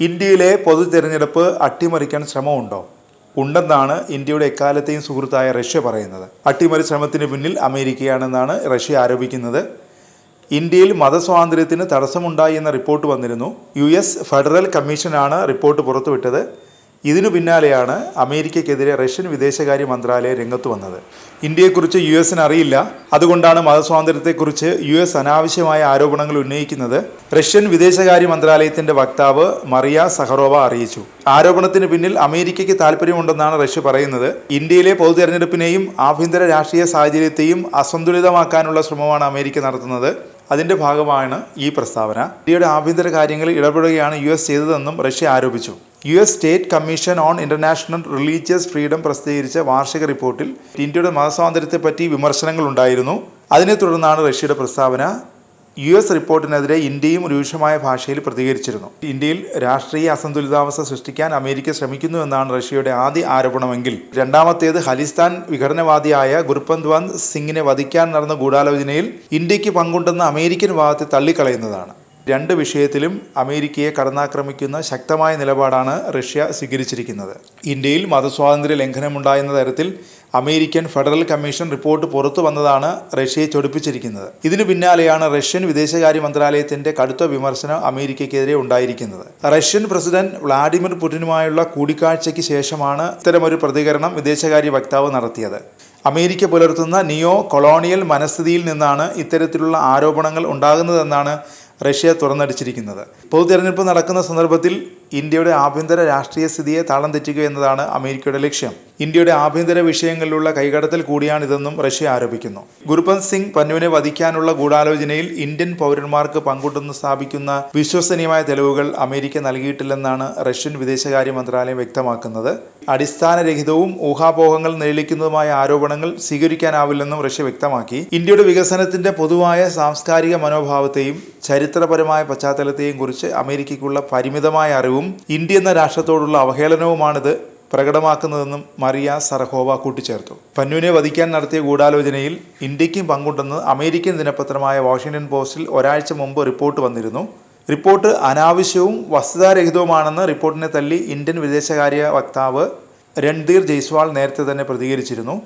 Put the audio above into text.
ഇന്ത്യയിലെ പൊതു തിരഞ്ഞെടുപ്പ് അട്ടിമറിക്കാൻ ശ്രമമുണ്ടോ? ഉണ്ടെന്നാണ് ഇന്ത്യയുടെ എക്കാലത്തെയും സുഹൃത്തായ റഷ്യ പറയുന്നത്. അട്ടിമറി ശ്രമത്തിന് പിന്നിൽ അമേരിക്കയാണെന്നാണ് റഷ്യ ആരോപിക്കുന്നത്. ഇന്ത്യയിൽ മതസ്വാതന്ത്ര്യത്തിന് തടസ്സമുണ്ടായി എന്ന റിപ്പോർട്ട് വന്നിരുന്നു. യു എസ് ഫെഡറൽ കമ്മീഷനാണ് റിപ്പോർട്ട് പുറത്തുവിട്ടത്. ഇതിനു പിന്നാലെയാണ് അമേരിക്കയ്ക്കെതിരെ റഷ്യൻ വിദേശകാര്യ മന്ത്രാലയം രംഗത്ത് വന്നത്. ഇന്ത്യയെക്കുറിച്ച് യു എസിന് അറിയില്ല. അതുകൊണ്ടാണ് മതസ്വാതന്ത്ര്യത്തെക്കുറിച്ച് യു എസ് അനാവശ്യമായ ആരോപണങ്ങൾ ഉന്നയിക്കുന്നത്. റഷ്യൻ വിദേശകാര്യ മന്ത്രാലയത്തിന്റെ വക്താവ് മറിയ സഹറോവ അറിയിച്ചു. ആരോപണത്തിന് പിന്നിൽ അമേരിക്കയ്ക്ക് താല്പര്യമുണ്ടെന്നാണ് റഷ്യ പറയുന്നത്. ഇന്ത്യയിലെ പൊതു തെരഞ്ഞെടുപ്പിനെയും ആഭ്യന്തര രാഷ്ട്രീയ സാഹചര്യത്തെയും അസന്തുലിതമാക്കാനുള്ള ശ്രമമാണ് അമേരിക്ക നടത്തുന്നത്. അതിന്റെ ഭാഗമാണ് ഈ പ്രസ്താവന. ഇന്ത്യയുടെ ആഭ്യന്തര കാര്യങ്ങളിൽ ഇടപെടുകയാണ് യു എസ് ചെയ്തതെന്നും റഷ്യ ആരോപിച്ചു. U S state commission on international religious freedom പ്രസിദ്ധീകരിച്ച വാർഷിക റിപ്പോർട്ടിൽ ഇന്ത്യയുടെ മതസ്വാതന്ത്ര്യത്തെപ്പറ്റി വിമർശനങ്ങൾ ഉണ്ടായിരുന്നു അതിനെ തുടർന്നാണ് റഷ്യയുടെ പ്രസ്താവന യു എസ് റിപ്പോർട്ടിനെതിരെ ഇന്ത്യയും രൂക്ഷമായ ഭാഷയിൽ പ്രതികരിച്ചിരുന്നു. ഇന്ത്യയിൽ രാഷ്ട്രീയ അസന്തുലിതാവസ്ഥ സൃഷ്ടിക്കാൻ അമേരിക്ക ശ്രമിക്കുന്നു എന്നാണ് റഷ്യയുടെ ആദ്യ ആരോപണമെങ്കിൽ. രണ്ടാമത്തേത് ഖലിസ്ഥാൻ വിഘടനവാദിയായ ഗുർപന്ത്വന്ത് സിംഗിനെ വധിക്കാൻ നടന്ന ഗൂഢാലോചനയിൽ ഇന്ത്യയ്ക്ക് പങ്കുണ്ടെന്ന അമേരിക്കൻ വാദത്തെ തള്ളിക്കളയുന്നതാണ്. രണ്ട് വിഷയത്തിലും അമേരിക്കയെ കടന്നാക്രമിക്കുന്ന ശക്തമായ നിലപാടാണ് റഷ്യ സ്വീകരിച്ചിരിക്കുന്നത്. ഇന്ത്യയിൽ മതസ്വാതന്ത്ര്യ ലംഘനമുണ്ടായെന്ന തരത്തിൽ അമേരിക്കൻ ഫെഡറൽ കമ്മീഷൻ റിപ്പോർട്ട് പുറത്തു വന്നതാണ് റഷ്യയെ ചൊടിപ്പിച്ചിരിക്കുന്നത്. ഇതിനു പിന്നാലെയാണ് റഷ്യൻ വിദേശകാര്യ മന്ത്രാലയത്തിന്റെ കടുത്ത വിമർശനം അമേരിക്കയ്ക്കെതിരെ ഉണ്ടായിരിക്കുന്നത്. റഷ്യൻ പ്രസിഡന്റ് വ്ളാഡിമിർ പുടിനുമായുള്ള കൂടിക്കാഴ്ചയ്ക്ക് ശേഷമാണ് ഇത്തരമൊരു പ്രതികരണം വിദേശകാര്യ വക്താവ് നടത്തിയത്. അമേരിക്ക പുലർത്തുന്ന നിയോ കൊളോണിയൽ മനസ്ഥിതിയിൽ നിന്നാണ് ഇത്തരത്തിലുള്ള ആരോപണങ്ങൾ ഉണ്ടാകുന്നതെന്നാണ് റഷ്യ തുറന്നടിച്ചിരിക്കുന്നത്. പൊതു തെരഞ്ഞെടുപ്പ് നടക്കുന്ന സന്ദർഭത്തിൽ ഇന്ത്യയുടെ ആഭ്യന്തര രാഷ്ട്രീയ സ്ഥിതിയെ താളം തെറ്റുക എന്നതാണ് അമേരിക്കയുടെ ലക്ഷ്യം. ഇന്ത്യയുടെ ആഭ്യന്തര വിഷയങ്ങളിലുള്ള കൈകടത്തൽ കൂടിയാണിതെന്നും റഷ്യ ആരോപിക്കുന്നു. ഗുരുപന്ത് സിംഗ് പന്നുവിനെ വധിക്കാനുള്ള ഗൂഢാലോചനയിൽ ഇന്ത്യൻ പൗരന്മാർക്ക് പങ്കുണ്ടെന്ന് സ്ഥാപിക്കുന്ന വിശ്വസനീയമായ തെളിവുകൾ അമേരിക്ക നൽകിയിട്ടില്ലെന്നാണ് റഷ്യൻ വിദേശകാര്യ മന്ത്രാലയം വ്യക്തമാക്കുന്നത്. അടിസ്ഥാനരഹിതവും ഊഹാപോഹങ്ങൾ നിഴലിക്കുന്നതുമായ ആരോപണങ്ങൾ സ്വീകരിക്കാനാവില്ലെന്നും റഷ്യ വ്യക്തമാക്കി. ഇന്ത്യയുടെ വികസനത്തിന്റെ പൊതുവായ സാംസ്കാരിക മനോഭാവത്തെയും ചരിത്രപരമായ പശ്ചാത്തലത്തെയും കുറിച്ച് അമേരിക്കയ്ക്കുള്ള പരിമിതമായ അറിവും ഇന്ത്യ എന്ന രാഷ്ട്രത്തോടുള്ള അവഹേളനവുമാണിത് പ്രകടമാക്കുന്നതെന്നും മറിയ സറഹോവ കൂട്ടിച്ചേർത്തു. പന്നുവിനെ വധിക്കാൻ നടത്തിയ ഗൂഢാലോചനയിൽ ഇന്ത്യക്കും പങ്കുണ്ടെന്ന് അമേരിക്കൻ ദിനപത്രമായ വാഷിംഗ്ടൺ പോസ്റ്റിൽ ഒരാഴ്ച മുമ്പ് റിപ്പോർട്ട് വന്നിരുന്നു. റിപ്പോർട്ട് അനാവശ്യവും വസ്തുതാരഹിതവുമാണെന്ന് റിപ്പോർട്ടിനെ തള്ളി ഇന്ത്യൻ വിദേശകാര്യ വക്താവ് രൺധീർ ജയ്സ്വാൾ നേരത്തെ തന്നെ പ്രതികരിച്ചിരുന്നു.